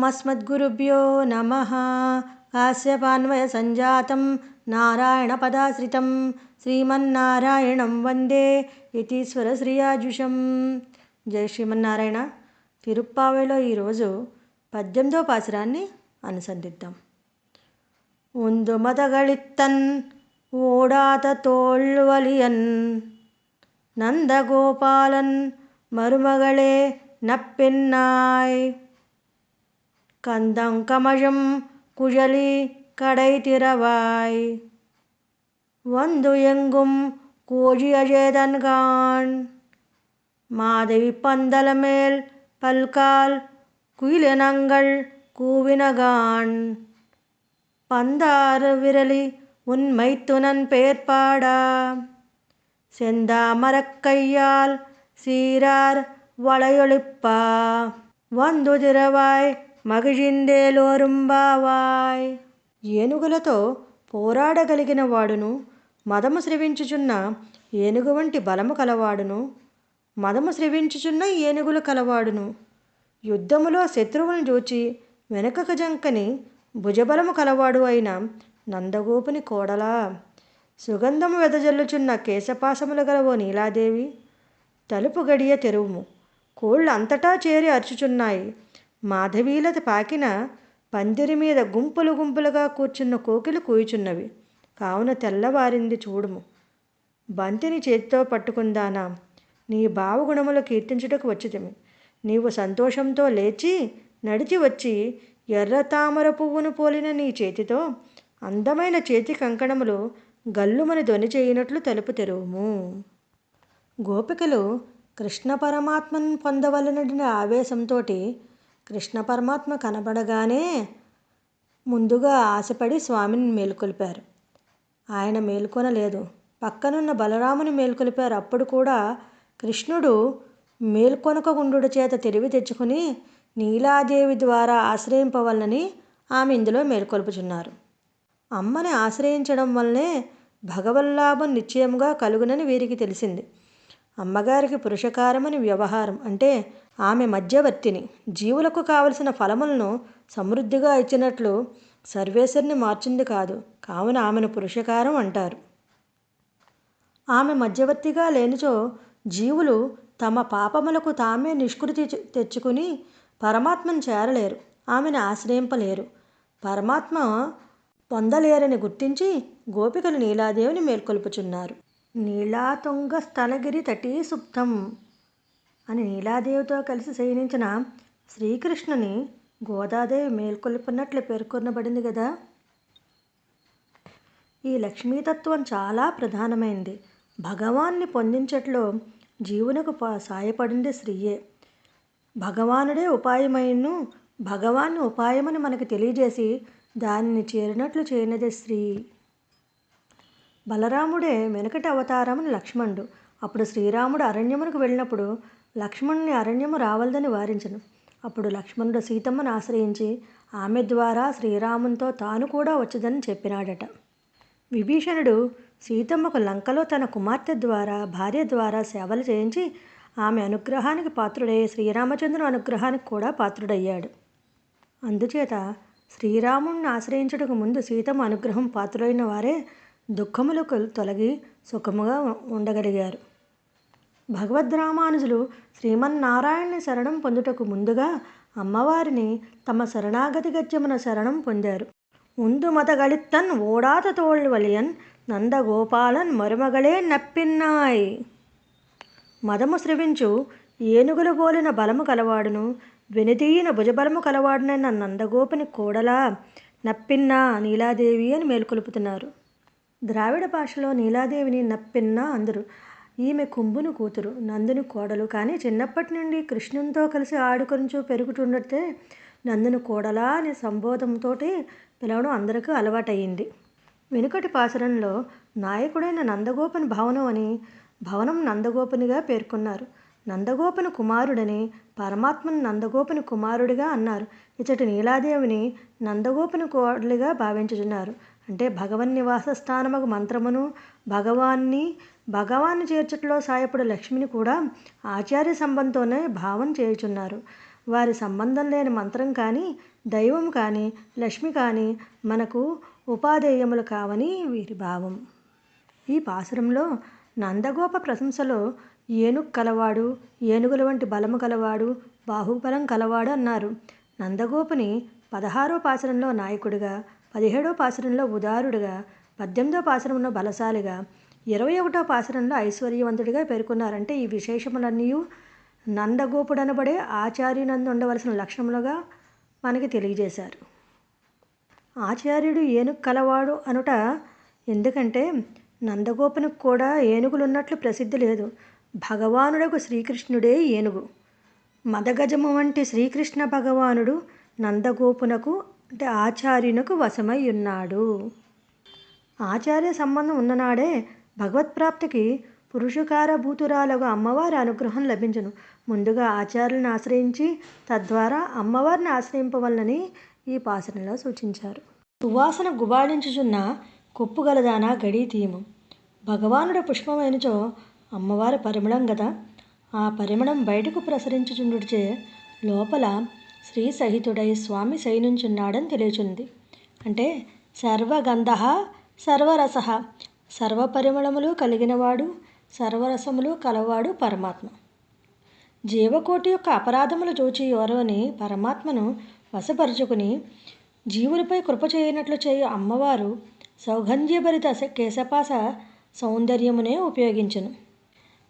ॐ अस्मद्गुरुभ्यो नमः कास्यपान्वयसञ्जातं नारायणपदाश्रितं श्रीमन्नारायणं वन्दे యతీశ్వరశ్రీయాజుషం జయ శ్రీమన్నారాయణ తిరుప్పావలో ఈరోజు పద్దెనిమిదో పాసురాన్ని అనుసంధిద్దాం ಒಂದು ಮದಗಳಿತ್ತನ್ ಓಡಾತ ತೋಳ್ವಲಿಯನ್ ನಂದಗೋಪಾಲನ್ ಮರುಮಗಳೇ ನಪ್ಪೆನ್ನಾಯ್ கந்தங்கமழும் குழலி கடை திறவாய். வந்து எங்கும் கூழி அழேதன்கான் மாதவி பந்தல மேல் பல்கால் குயிலினங்கள் கூவினகான் பந்தாறு விரலி உண்மை துணன் பேர்பாடா. செந்தாமரக்கையால் சீரார் வளையொழிப்பா. வந்து திரவாய் మగిజిందేలోరుంబావాయ్ ఏనుగులతో పోరాడగలిగిన వాడును మదము స్రవించుచున్న ఏనుగు వంటి బలము కలవాడును మదము స్రవించుచున్న ఏనుగులు కలవాడును. యుద్ధములో శత్రువులను చూచి వెనుకకు జంకని భుజబలము కలవాడు అయిన నందగోపుని కోడలా. సుగంధము వెదజల్లుచున్న కేశపాసములు గలవో నీలాదేవి తలుపు గడియ తెరువుము కోళ్ళు అంతటా చేరి అరుచుచున్నాయి. మాధవీలత పాకిన పందిరి మీద గుంపులు గుంపులుగా కూర్చున్న కోకిలు కూయుచున్నవి. కావున తెల్లవారింది చూడుము. బంతిని చేతితో పట్టుకుందానా. నీ భావగుణములు కీర్తించుటకు వచ్చితిమి. నీవు సంతోషంతో లేచి నడిచి వచ్చి ఎర్ర తామర పువ్వును పోలిన నీ చేతితో అందమైన చేతి కంకణములు గల్లుమని ధ్వని చేయనట్లు తలుపు తెరువుము. గోపికలు కృష్ణ పరమాత్మను పొందవలనడిన ఆవేశంతో కృష్ణ పరమాత్మ కనబడగానే ముందుగా ఆశపడి స్వామిని మేలుకొలిపారు. ఆయన మేల్కొనలేదు. పక్కనున్న బలరాముని మేల్కొలిపారు. అప్పుడు కూడా కృష్ణుడు మేల్కొనకగుండు చేత తెలివి తెచ్చుకుని నీలాదేవి ద్వారా ఆశ్రయింపవలనని ఆమె ఇందులో మేల్కొల్పుచున్నారు. అమ్మని ఆశ్రయించడం వల్లనే భగవల్లాభం నిశ్చయముగా కలుగునని వీరికి తెలిసింది. అమ్మగారికి పురుషకారమని వ్యవహారం అంటే ఆమె మధ్యవర్తిని జీవులకు కావలసిన ఫలములను సమృద్ధిగా ఇచ్చినట్లు సర్వేశ్వరిని మార్చింది కాదు. కావున ఆమెను పురుషకారం అంటారు. ఆమె మధ్యవర్తిగా లేనిచో జీవులు తమ పాపములకు తామే నిష్కృతి తెచ్చుకుని పరమాత్మను చేరలేరు. ఆమెను ఆశ్రయింపలేరు. పరమాత్మ పొందలేరని గుర్తించి గోపికలు నీలాదేవిని మేల్కొల్పుచున్నారు. నీలాతుంగ స్థలగిరి తటీ సుప్తం అని నీలాదేవితో కలిసి శయనించిన శ్రీకృష్ణుని గోదాదేవి మేల్కొల్పినట్లు పేర్కొనబడింది కదా ఈ లక్ష్మీతత్వం చాలా ప్రధానమైంది. భగవాన్ని పొందించట్లో జీవునకు సాయపడింది శ్రీయే భగవానుడే ఉపాయమైను భగవాన్ని ఉపాయమని మనకు తెలియజేసి దానిని చేరినట్లు చేయనదే శ్రీ బలరాముడే వెనకటి అవతారమని లక్ష్మణుడు. అప్పుడు శ్రీరాముడు అరణ్యమునకు వెళ్ళినప్పుడు లక్ష్మణుని అరణ్యము రావలదని వారించను. అప్పుడు లక్ష్మణుడు సీతమ్మను ఆశ్రయించి ఆమె ద్వారా శ్రీరామునితో తాను కూడా వచ్చదని చెప్పినాడట. విభీషణుడు సీతమ్మకు లంకలో తన కుమార్తె ద్వారా భార్య ద్వారా సేవలు చేయించి ఆమె అనుగ్రహానికి పాత్రుడై శ్రీరామచంద్రుని అనుగ్రహానికి కూడా పాత్రుడయ్యాడు. అందుచేత శ్రీరాముణ్ణి ఆశ్రయించుటకు ముందు సీతమ్మ అనుగ్రహం పాత్రులైన వారే దుఃఖములకు తొలగి సుఖముగా ఉండగలిగారు. భగవద్రామానుజులు శ్రీమన్నారాయణ శరణం పొందుటకు ముందుగా అమ్మవారిని తమ శరణాగతి గత్యమున శరణం పొందారు. ఉందు మతగళిత్తన్ ఓడాత తోళ్ వలియన్ నందగోపాలన్ మరుమగలే నప్పిన్నాయ్. మదము శ్రవించు ఏనుగులు పోలిన బలము కలవాడును వెనుదీయిన భుజబలము కలవాడునైన నందగోపిని కోడలా నప్పిన్నా నీలాదేవి అని మేల్కొలుపుతున్నారు. ద్రావిడ భాషలో నీలాదేవిని నప్పిన్నా అందరు. ఈమె కుంభును కూతురు నందుని కోడలు. కానీ చిన్నప్పటి నుండి కృష్ణునితో కలిసి ఆడుకొంచు పెరుగుతుండితే నందుని కోడలా అనే సంబోధంతో పిలవడం అందరికీ అలవాటయ్యింది. వెనుకటి పాసరంలో నాయకుడైన నందగోపని భవనం అని భవనం నందగోపనిగా పేర్కొన్నారు. నందగోపని కుమారుడని పరమాత్మను నందగోపని కుమారుడిగా అన్నారు. ఇచ్చటి నీలాదేవిని నందగోపని కోడలిగా భావించుతున్నారు అంటే భగవన్ నివాస స్థానముకు మంత్రమును భగవాన్ని భగవాన్ని చేర్చట్లో సాయపడు లక్ష్మిని కూడా ఆచార్య సంబంధంతోనే భావం చేయుచున్నారు. వారి సంబంధం లేని మంత్రం కానీ దైవం కానీ లక్ష్మి కానీ మనకు ఉపాధేయములు కావని వీరి భావం. ఈ పాసురంలో నందగోప ప్రశంసలో ఏనుగు కలవాడు ఏనుగుల వంటి బలము కలవాడు బాహుబలం కలవాడు అన్నారు. నందగోపుని పదహారో పాసరంలో నాయకుడిగా పదిహేడో పాసరంలో ఉదారుడుగా పద్దెనిమిదో పాసరంలో బలశాలిగా ఇరవై ఒకటో పాసరంలో ఐశ్వర్యవంతుడిగా పేర్కొన్నారంటే ఈ విశేషములన్నీ నందగోపుడనబడే ఆచార్యునందు ఉండవలసిన లక్షణములుగా మనకి తెలియజేశారు. ఆచార్యుడు ఏనుగు కలవాడు అనుట ఎందుకంటే నందగోపునికి కూడా ఏనుగులు ఉన్నట్లు ప్రసిద్ధి లేదు. భగవానుడకు శ్రీకృష్ణుడే ఏనుగు. మదగజము వంటి శ్రీకృష్ణ భగవానుడు నందగోపునకు అంటే ఆచార్యునకు వశమై ఉన్నాడు ఆచార్య సంబంధం ఉన్ననాడే భగవత్ప్రాప్తికి పురుషకారభూతురాలకు అమ్మవారి అనుగ్రహం లభించను. ముందుగా ఆచార్యులను ఆశ్రయించి తద్వారా అమ్మవారిని ఆశ్రయింపవలనని ఈ పాసనలో సూచించారు. సువాసన గుబాళించుచున్న కొప్పుగలదాన గడి తీయము భగవానుడు పుష్పమైనచో అమ్మవారి పరిమళం గదా? ఆ పరిమళం బయటకు ప్రసరించుచుండుచే లోపల శ్రీ సహితుడై స్వామి శయనించున్నాడని తెలియచుంది. అంటే సర్వగంధ సర్వరస సర్వపరిమళములు కలిగినవాడు సర్వరసములు కలవాడు పరమాత్మ. జీవకోటి యొక్క అపరాధములు చూచి ఎవరోని పరమాత్మను వశపరుచుకుని జీవులపై కృప చేయనట్లు చేయు అమ్మవారు సౌగంధ్యభరిత కేశపాస సౌందర్యమునే ఉపయోగించును.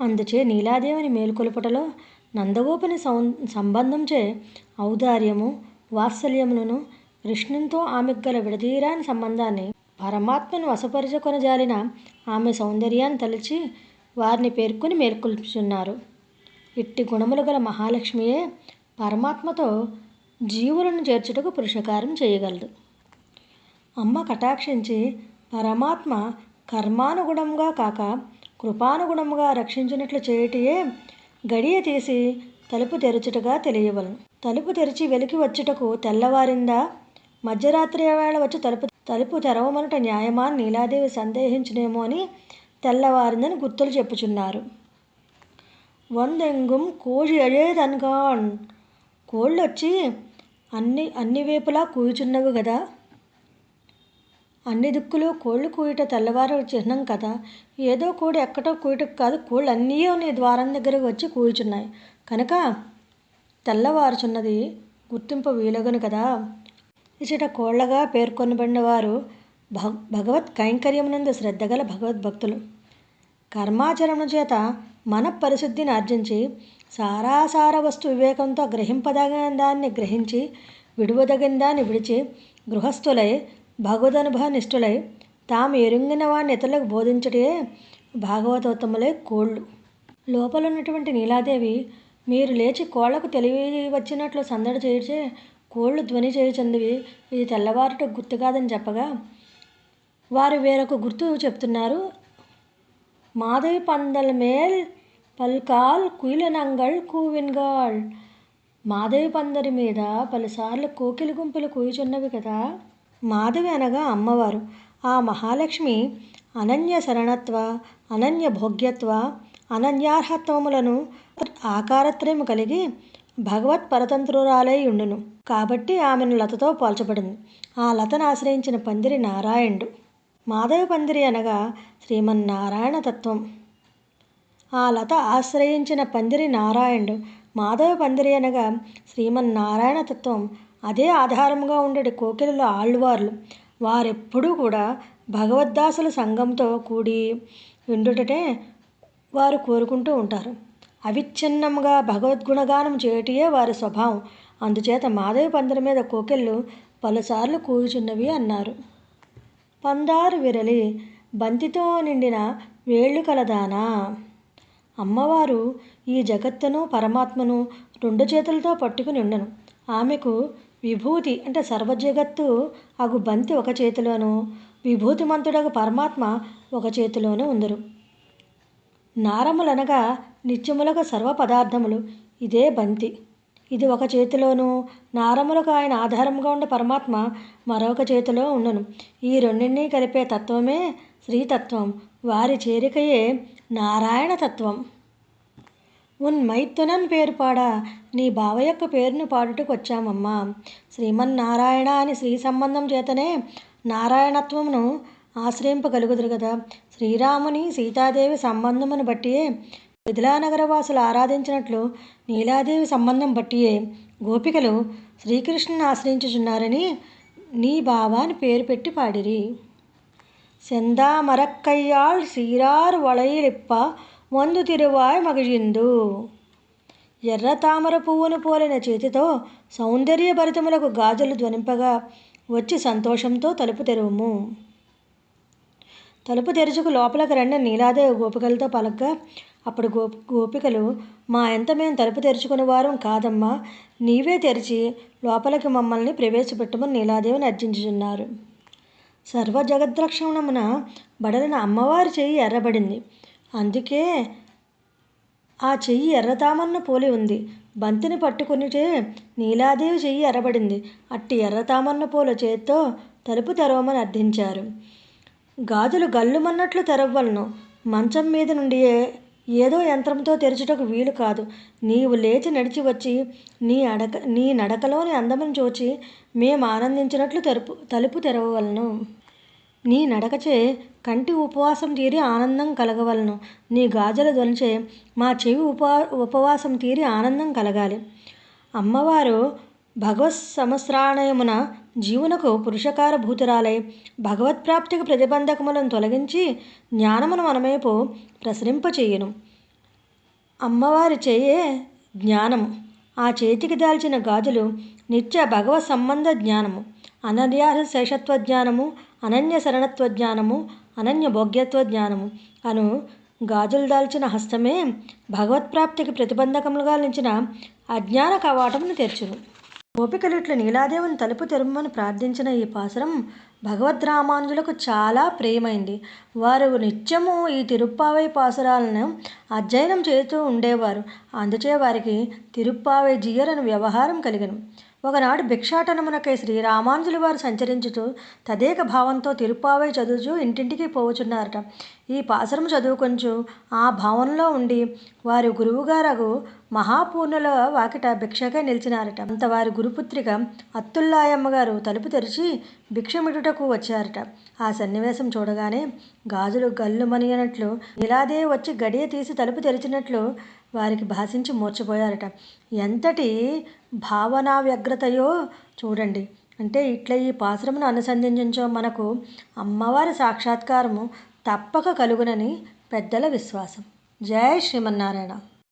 అందుచే నీలాదేవిని మేలుకొలుపుటలో నందగోపుని సౌ సంబంధంచే ఔదార్యము వాత్సల్యములను కృష్ణునితో ఆమెకు గల విడదీరాని సంబంధాన్ని పరమాత్మను వశపరచుకొనజాలిన ఆమె సౌందర్యాన్ని తలిచి వారిని పేర్కొని మేల్కొల్పుచున్నారు ఇట్టి గుణములు గల మహాలక్ష్మియే పరమాత్మతో జీవులను చేర్చుటకు పురుషకారం చేయగలదు. అమ్మ కటాక్షించి పరమాత్మ కర్మానుగుణంగా కాక కృపానుగుణంగా రక్షించినట్లు చేయుటయే గడియ తీసి తలుపు తెరచుటగా తెలియవలను. తలుపు తెరిచి వెలికి వచ్చుటకు తెల్లవారిందా? మధ్యరాత్రి వేళ వచ్చి తలుపు తలుపు తెరవమనుట న్యాయమా? నీలాదేవి సందేహించునేమో అని తెల్లవారిందని గుర్తులు చెప్పుచున్నారు. వందెంగుం కోజి అజేదన్గాన్. కోళ్ళు వచ్చి అన్ని అన్ని వైపులా కూచున్నవి కదా అన్ని దిక్కులు కోళ్ళు కూయట తెల్లవారు చిహ్నం కదా. ఏదో కోడి ఎక్కటో కూయటకు కాదు కోళ్ళు అన్నీ నీ ద్వారం దగ్గరకు వచ్చి కూయుచున్నాయి కనుక తెల్లవారుచున్నది గుర్తింపు వీలగను కదా. ఇచ్చట కోళ్ళగా పేర్కొనబడిన వారు భగ భగవత్ కైంకర్యమునందు శ్రద్ధగల భగవద్భక్తులు కర్మాచరణ చేత మన పరిశుద్ధిని ఆర్జించి సారాసార వస్తు వివేకంతో గ్రహింపదగిన దాన్ని గ్రహించి విడువదగిన దాన్ని విడిచి గృహస్థులై భగవదనుభవ నిష్ఠులై తాము ఎరుంగిన వాడిని ఇతరులకు బోధించటే భాగవతోత్తములై కోళ్ళు. లోపల ఉన్నటువంటి నీలాదేవి మీరు లేచి కోళ్ళకు తెలివి వచ్చినట్లు సందడి చేర్చే కోళ్ళు ధ్వని చేయుచుందివి ఇది తెల్లవారుట గుర్తు కాదని చెప్పగా వారు వేరొక గుర్తు చెప్తున్నారు. మాధవి పందల్ మేల్ పల్కాల్ కుయిలనంగల్ కూవిన్గాళ్. మాధవి పందరి మీద పలుసార్లు కోకిలి గుంపులు కూయుచున్నవి కదా. మాధవి అనగా అమ్మవారు. ఆ మహాలక్ష్మి అనన్య శరణత్వ అనన్య భోగ్యత్వ అనన్యార్హత్వములను ఆకారత్రయము కలిగి భగవత్ పరతంత్రురాలై ఉండును. కాబట్టి ఆమెను లతతో పోల్చబడింది. ఆ లతను ఆశ్రయించిన పందిరి నారాయణుడు. మాధవ పందిరి అనగా శ్రీమన్నారాయణ తత్వం. ఆ లత ఆశ్రయించిన పందిరి నారాయణుడు. మాధవ పందిరి అనగా శ్రీమన్నారాయణ తత్వం. అదే ఆధారముగా ఉండేటి కోకిలలో ఆళ్వార్లు. వారెప్పుడూ కూడా భగవద్దాసుల సంఘంతో కూడి ఉండుటటే వారు కోరుకుంటూ ఉంటారు. అవిచ్ఛిన్నముగా భగవద్గుణగానం చేయటయే వారి స్వభావం. అందుచేత మాధవి పందిరి మీద కోకిళ్ళు పలుసార్లు కూర్చున్నవి అన్నారు. పందారు విరలి బంతితో నిండిన వేళ్ళు కలదానా? అమ్మవారు ఈ జగత్తును పరమాత్మను రెండు చేతులతో పట్టుకుని ఉండను. ఆమెకు విభూతి అంటే సర్వజగత్తు అగు బంతి ఒక చేతిలోను విభూతిమంతుడగు పరమాత్మ ఒక చేతిలోనూ ఉందరు. నారములనగా నిత్యములకు సర్వ పదార్థములు ఇదే బంతి. ఇది ఒక చేతిలోను నారములకు ఆయన ఆధారంగా ఉండే పరమాత్మ మరొక చేతిలో ఉండను. ఈ రెండింటినీ కలిపే తత్వమే శ్రీతత్వం. వారి చేరికయే నారాయణ తత్వం. ఉన్ మైత్తునన్ పేరు పాడా నీ బావ యొక్క పేరును పాడుటకు వచ్చామమ్మా శ్రీమన్నారాయణ అని శ్రీ సంబంధం చేతనే నారాయణత్వమును ఆశ్రయింపగలుగుదురు కదా శ్రీరాముని సీతాదేవి సంబంధమును బట్టియే మిథిలానగర వాసులు ఆరాధించినట్లు నీలాదేవి సంబంధం బట్టియే గోపికలు శ్రీకృష్ణుని ఆశ్రయించుచున్నారని నీ బావాని పేరు పెట్టి పాడిరి செந்தாமரக்கையாள் சீரார் వళయిలిప్ప వందు తిరువాయ్ మగిజిందు. ఎర్ర తామర పువ్వును పోలిన చేతితో సౌందర్య భరితములకు గాజులు ధ్వనింపగా వచ్చి సంతోషంతో తలుపు తెరువుము. తలుపు తెరుచుకు లోపలికి రండి నీలాదేవి గోపికలతో పలక అప్పుడు గో గోపికలు మా ఎంత మేము తలుపు తెరుచుకునే వారం కాదమ్మా నీవే తెరిచి లోపలికి మమ్మల్ని ప్రవేశపెట్టమని నీలాదేవిని అర్జించుచున్నారు. సర్వ జగద్రక్షణమున బడలిన అమ్మవారి చేయి ఎర్రబడింది. అందుకే ఆ చెయ్యి ఎర్రతామన్న పోలి ఉంది. బంతిని పట్టుకునిటే నీలాదేవి చెయ్యి ఎర్రబడింది. అట్టి ఎర్రతామన్న పూల చేత్తో తలుపు తెరవమని అర్థించారు. గాజులు గల్లుమన్నట్లు తెరవ్వలను. మంచం మీద నుండి ఏదో యంత్రంతో తెరచుటకు వీలు కాదు. నీవు లేచి నడిచి వచ్చి నీ అడక నీ నడకలోని అందమును చూచి మేము ఆనందించినట్లు తెరుపు తలుపు తెరవవలను. నీ నడకచే కంటి ఉపవాసం తీరి ఆనందం కలగవలను. నీ గాజల ధ్వనిచే మా చెవి ఉపా ఉపవాసం తీరి ఆనందం కలగాలి. అమ్మవారు భగవత్ సమస్రాణయమున జీవునకు పురుషకార భూతురాలై భగవత్ప్రాప్తికి ప్రతిబంధకములను తొలగించి జ్ఞానమును మనమేపు ప్రసరింపచేయును. అమ్మవారి చేయే జ్ఞానము ఆ చేతికి దాల్చిన గాజులు నిత్య భగవత్ సంబంధ జ్ఞానము అనర్యాస శేషత్వ జ్ఞానము అనన్య శరణత్వ జ్ఞానము అనన్య భోగ్యత్వ జ్ఞానము అను గాజులు దాల్చిన హస్తమే భగవత్ప్రాప్తికి ప్రతిబంధకములుగా నిలిచిన అజ్ఞాన కవాటమును తెరచును. గోపికలిట్లు నీలాదేవుని తలుపు తెరుమని ప్రార్థించిన ఈ పాసరం భగవద్రామానుజులకు చాలా ప్రియమైంది వారు నిత్యము ఈ తిరుప్పావై పాసురాలను అధ్యయనం చేస్తూ ఉండేవారు. అందుచే వారికి తిరుప్పావై జీయరను వ్యవహారం కలిగను. ఒకనాడు భిక్షాటనమునకై శ్రీరామానుజులు వారు సంచరించుతూ తదేక భావంతో తిరుప్పావై చదువుచూ ఇంటింటికి పోవుచున్నారట. ఈ పాసరం చదువుకొంచు ఆ భావంలో ఉండి వారి గురువుగారగు మహాపూర్ణుల వాకిట భిక్షకై నిలిచినారట. అంత వారి గురుపుత్రిక అత్తుల్లాయమ్మ గారు తలుపు తెరిచి భిక్షమిడుటకు వచ్చారట. ఆ సన్నివేశం చూడగానే గాజులు గల్లుమనియనట్లు ఇలాదే వచ్చి గడియ తీసి తలుపు తెరిచినట్లు వారికి భాషించి మూర్చపోయారట ఎంతటి భావనా వ్యగ్రతయో చూడండి. అంటే ఇట్లా ఈ పాశ్రమును అనుసంధించో మనకు అమ్మవారి సాక్షాత్కారము తప్పక కలుగునని పెద్దల విశ్వాసం. జై శ్రీమన్నారాయణ.